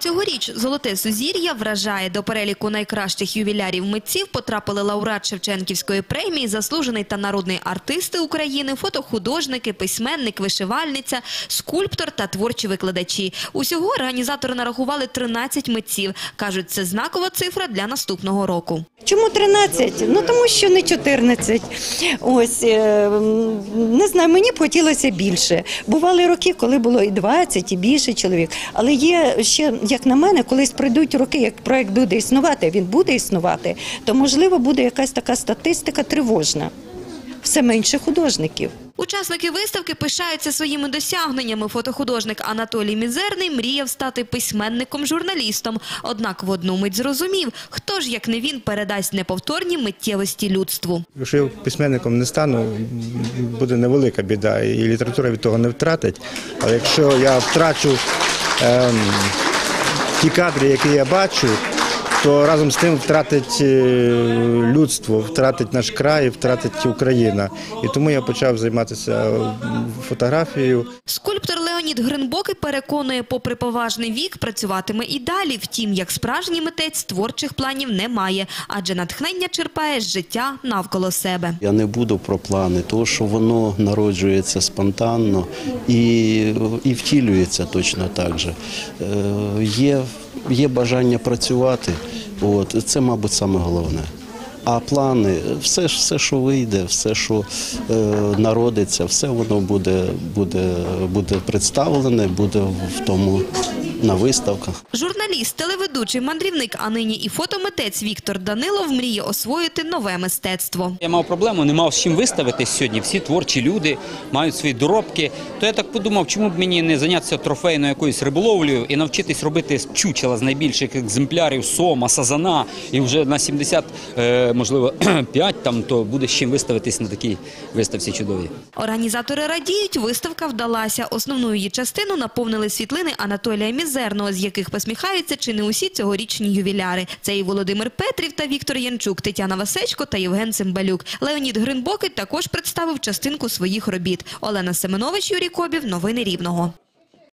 Цьогоріч «Золоте сузір'я» вражає. До переліку найкращих ювілярів митців потрапили лауреат Шевченківської премії, заслужений та народний артисти України, фотохудожники, письменник, вишивальниця, скульптор та творчі викладачі. Усього організатори нарахували 13 митців. Кажуть, це знакова цифра для наступного року. Чому 13? Ну тому що не 14. Ось е, не знаю, мені б хотілося більше. Бували роки, коли було і 20, і більше чоловік. Але є ще, як на мене, колись прийдуть роки, як проект буде існувати, він буде існувати, то можливо буде якась така статистика тривожна. Все менше художників. Учасники виставки пишаються своїми досягненнями. Фотохудожник Анатолій Мізерний мріяв стати письменником-журналістом. Однак в одну мить зрозумів, хто ж, як не він, передасть неповторні миттєвості людству. Якщо я письменником не стану, буде невелика біда, і література від того не втратить. Але якщо я втрачу ем, ті кадри, які я бачу, то разом з тим втратить е, людство, втратить наш край, втратить Україна. І тому я почав займатися фотографією. Скульптор Леонід Гринбоки переконує, попри поважний вік, працюватиме і далі. Втім, як справжній митець, творчих планів немає, адже натхнення черпає з життя навколо себе. Я не буду про плани, тому що воно народжується спонтанно і, і втілюється точно так же. Е, є, є бажання працювати, от, це, мабуть, саме головне. А плани, все, все, що вийде, все, що е, народиться, все воно буде, буде, буде представлене, буде в тому на виставках. Журналіст, телеведучий, мандрівник, а нині і фотомитець Віктор Данилов мріє освоїти нове мистецтво. Я мав проблему, не мав з чим виставитись сьогодні. Всі творчі люди мають свої доробки. То я так подумав, чому б мені не зайнятися трофейною якоюсь риболовлею і навчитись робити чучела з найбільших екземплярів сома, сазана, і вже на 70, е, можливо, 5 там, то буде з чим виставитись на такій виставці чудовій. Організатори радіють, виставка вдалася. Основну її частину наповнили світлини Анатолія Мізерного, з яких посміхаються чи не усі цьогорічні ювіляри. Це і Володимир Петрів та Віктор Янчук, Тетяна Васечко та Євген Цимбалюк. Леонід Гринбокий також представив частинку своїх робіт. Олена Семенович, Юрій Кобів. Новини Рівного.